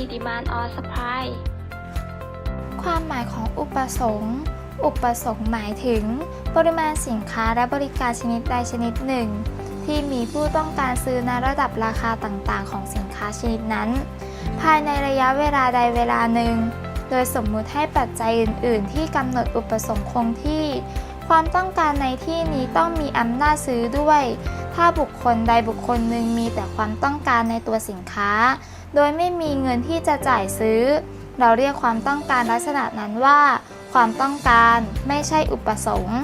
ดี demand or supply ความหมายของอุปสงค์อุปสงค์หมายถึง ปริมาณสินค้าและบริการชนิดใดชนิดหนึ่ง ที่มีผู้ต้องการซื้อในระดับราคาต่างๆ ของสินค้าชนิดนั้น ภายในระยะเวลาใดเวลาหนึ่ง โดยสมมุติให้ปัจจัยอื่น ๆ ที่กำหนดอุปสงค์คงที่ ความต้องการในที่นี้ต้องมีอำนาจซื้อด้วย ถ้าบุคคลใดบุคคลหนึ่งมีแต่ความต้องการในตัวสินค้า โดยไม่มีเงินที่จะจ่ายซื้อ เราเรียกความต้องการลักษณะนั้นว่า ความต้องการไม่ใช่อุปสงค์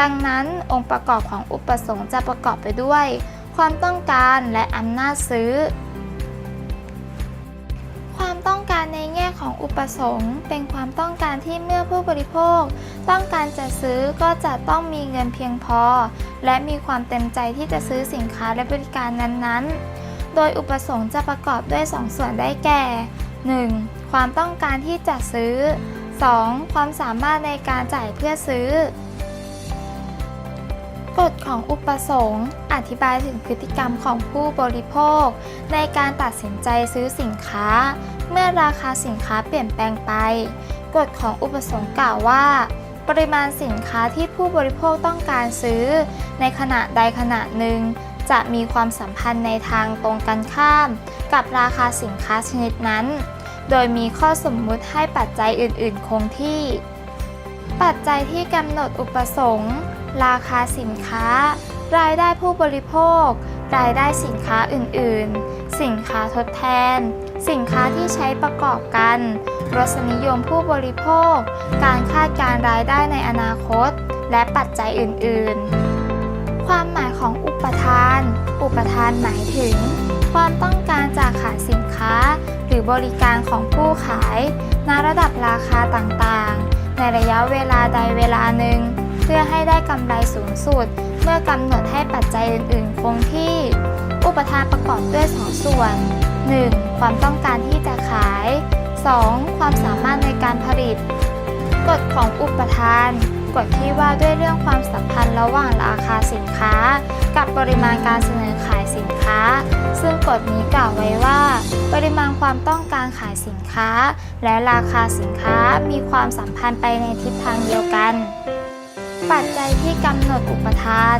ดังนั้นองค์ประกอบของอุปสงค์จะประกอบไปด้วย ความต้องการและอำนาจซื้อ ของอุปสงค์ เป็นความต้องการที่เมื่อผู้บริโภค ต้องการจะซื้อก็จะต้องมีเงินเพียงพอ และมีความเต็มใจที่จะซื้อสินค้าและบริการนั้นๆ โดยอุปสงค์จะประกอบด้วย 2 ส่วนได้แก่ 1. ความต้องการที่จะซื้อ 2. ความสามารถในการจ่ายเพื่อซื้อ กฎของอุปสงค์อธิบายถึงพฤติกรรมของผู้บริโภค ในการตัดสินใจซื้อสินค้า เมื่อราคาสินค้าเปลี่ยนแปลงไป กฎของอุปสงค์กล่าวว่า ปริมาณสินค้าที่ผู้บริโภคต้องการซื้อ ในขณะใดขณะหนึ่ง จะมีความสัมพันธ์ในทางตรงกันข้าม กับราคาสินค้าชนิดนั้น โดยมีข้อสมมุติให้ปัจจัยอื่น ๆ คงที่ ปัจจัยที่กำหนดอุปสงค์ ราคาสินค้า รายได้ผู้บริโภค รายได้สินค้าอื่น ๆ สินค้าทดแทน สินค้าที่ใช้ประกอบกัน รสนิยมผู้บริโภค การคาดการรายได้ในอนาคต และปัจจัยอื่น ๆ ความหมายของอุปทาน อุปทานหมายถึง ความต้องการจากขายสินค้า หรือบริการของผู้ขาย ณ ระดับราคาต่าง ๆ ในระยะเวลาใดเวลาหนึ่ง เพื่อให้ได้กำไรสูงสุด เมื่อกำหนดให้ปัจจัยอื่น ๆ คงที่ อุปทานประกอบด้วย 2 ส่วน 1. ความต้องการที่จะขาย 2. ความสามารถในการผลิต กฎของอุปทาน กฎที่ว่าด้วยเรื่องความสัมพันธ์ระหว่างราคาสินค้า กับปริมาณการเสนอขายสินค้า ซึ่งกฎนี้กล่าวไว้ว่า ปริมาณความต้องการขายสินค้า และราคาสินค้ามีความสัมพันธ์ไปในทิศทางเดียวกัน ปัจจัยที่กำหนดอุปทาน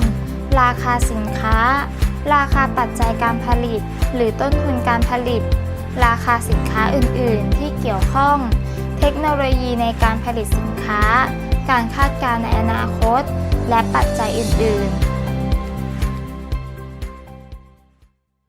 ราคาสินค้า ราคาปัจจัยการผลิต หรือต้นทุนการผลิต ราคาสินค้าอื่น ๆ ที่เกี่ยวข้อง เทคโนโลยีในการผลิตสินค้า การคาดการณ์ในอนาคต และปัจจัยอื่น ๆ